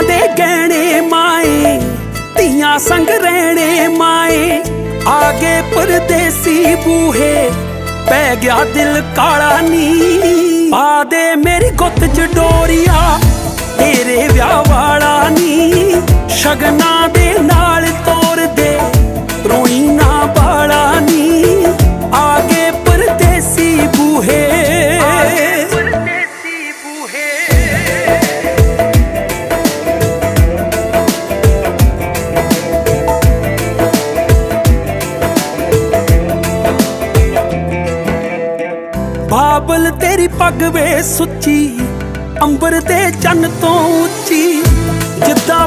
ਮੱਤਾਂ ਦੇ ਗਹਿਣੇ ਮਾਏ, ਧੀਆਂ ਸੰਗ ਰਹਿਣੇ ਮਾਏ। ਆਗੇ ਪਰਦੇਸੀ ਬੂਹੇ, ਪੈ ਗਿਆ ਦਿਲ ਕਾਲਾ ਨੀ ਪਾ ਦੇ ਮੇਰੀ ਗੁੱਤ ਚ ਡੋਰੀਆ, ਤੇਰੇ ਵਿਆਹ ਵਾਲਾ ਨੀ ਸ਼ਗਨਾ ਬਾਬਲ ਤੇਰੀ ਪੱਗ ਵੇ ਸੁੱਚੀ ਅੰਬਰ ਤੇ ਚੰਨ ਤੋਂ ਉੱਚੀ ਜਿੱਦਾਂ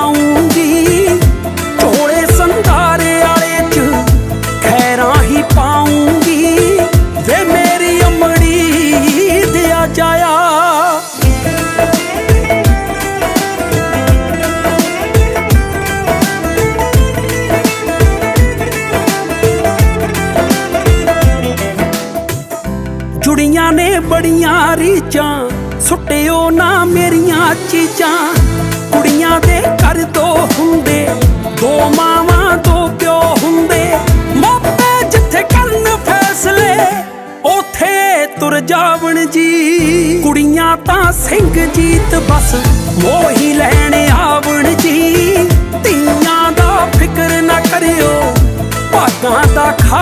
ਜੁੜੀਆਂ ਨੇ ਬੜੀਆਂ ਰੀਚਾਂ ਸੁੱਟਿਓ ਨਾ ਮੇਰੀਆਂ ਚੀਜ਼ਾਂ। ਕੁੜੀਆਂ ਦੇ ਘਰ ਦੋ ਹੁੰਦੇ, ਦੋ ਮਾਵਾਂ, ਦੋ ਪਿਓ ਹੁੰਦੇ। ਮਾਪੇ ਜਿੱਥੇ ਕਰਨ ਫੈਸਲੇ, ਉਥੇ ਤੁਰ ਜਾਵਣ ਜੀ। ਕੁੜੀਆਂ ਤਾਂ ਸਿੰਘ ਜੀਤ ਬਸ, ਮੋਹੀ ਲੈਣ ਆਵਣ ਜੀ। ਧੀਆਂ ਦਾ ਫਿਕਰ ਨਾ ਕਰਿਓ, ਭਾਗਾਂ ਦਾ ਖਾ